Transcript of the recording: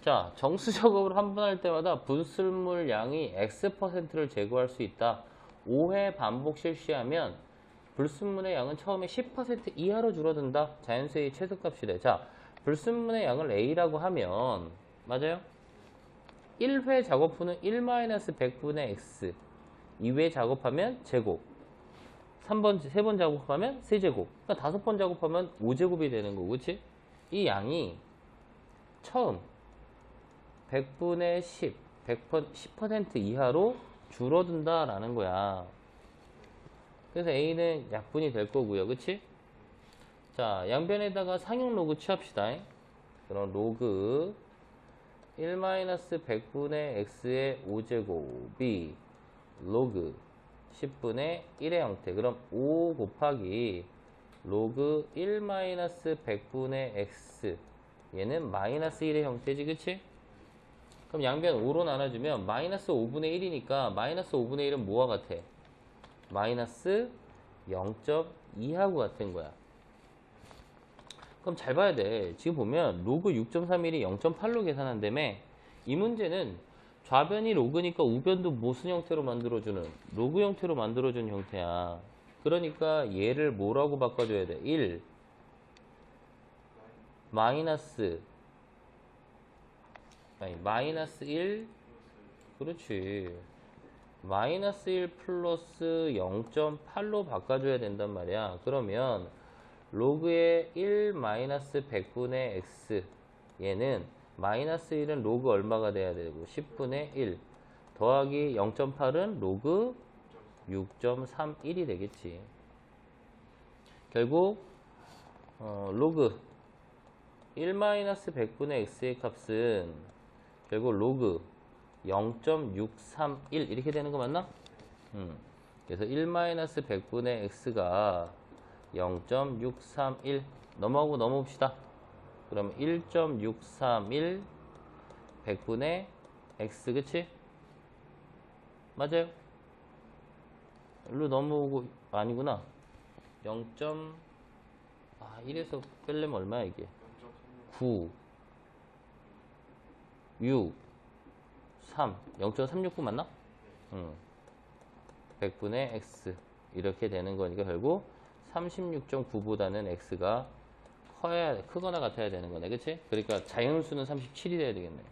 자, 정수 작업을 한 번 할 때마다 분술물 양이 X%를 제거할 수 있다. 5회 반복 실시하면 불순물의 양은 처음에 10% 이하로 줄어든다. 자연수의 최소값이래. 자, 불순물의 양을 A라고 하면 맞아요? 1회 작업 후는 1-100분의 X 2회 작업하면 제곱 3번, 3번 작업하면 세제곱 그러니까 5번 작업하면 5제곱이 되는 거고 그치? 이 양이 처음 100분의 10, 100%, 10% 이하로 줄어든다라는 거야. 그래서 A는 약분이 될 거고요. 그치? 자, 양변에다가 상용 로그 취합시다. 그럼 로그 1-100분의 x의 5제곱이 로그 10분의 1의 형태. 그럼 5 곱하기 로그 1-100분의 x 얘는 마이너스 1의 형태지 그치? 그럼 양변 5로 나눠주면 마이너스 5분의 1이니까 마이너스 5분의 1은 뭐와 같아? 마이너스 0.2하고 같은 거야. 그럼 잘 봐야 돼. 지금 보면 로그 6.31이 0.8로 계산한다며 이 문제는 좌변이 로그니까 우변도 무슨 형태로 만들어주는? 로그 형태로 만들어준 형태야. 그러니까 얘를 뭐라고 바꿔줘야 돼? 1 마이너스 아니 마이너스 1 그렇지. 마이너스 1 플러스 0.8로 바꿔줘야 된단 말이야. 그러면 로그의 1 마이너스 100분의 x 얘는 마이너스 1은 로그 얼마가 돼야 되고 10분의 1 더하기 0.8은 로그 6.31이 되겠지. 결국 어, 로그 1 마이너스 100분의 x의 값은 결국 로그 0.631 이렇게 되는 거 맞나? 음. 그래서 1 마이너스 100분의 x가 0.631 넘어가고 넘어봅시다. 그러면 1.631 100분의 x 그치? 맞아요? 일로 넘어오고 아니구나. 0. 아 1에서 빼려면 얼마야 이게? 9 6 3 0.369 맞나? 응. 100분의 x 이렇게 되는 거니까 결국 36.9보다는 x가 커야 크거나 같아야 되는 거네 그치? 그러니까 자연수는 37이 돼야 되겠네